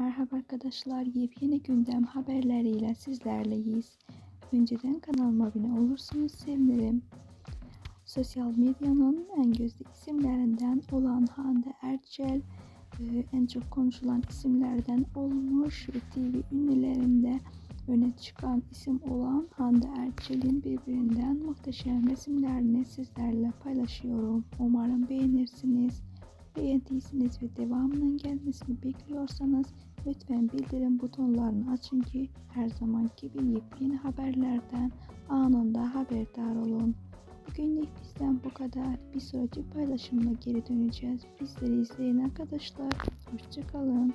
Merhaba arkadaşlar, yepyeni gündem haberleriyle sizlerleyiz. Önceden kanalıma abone olursanız sevinirim. Sosyal medyanın en gözde isimlerinden olan Hande Erçel e, en çok konuşulan isimlerden olmuş ve TV ünlülerinde öne çıkan isim olan Hande Erçel'in birbirinden muhteşem resimlerini sizlerle paylaşıyorum. Umarım beğenirsiniz. Beğendiyseniz ve devamının gelmesini bekliyorsanız lütfen bildirim butonlarını açın ki her zamanki gibi yepyeni haberlerden anında haberdar olun. Bugünlük bizden bu kadar. Bir sonraki paylaşımla geri döneceğiz. Bizleri izleyin arkadaşlar. Hoşçakalın.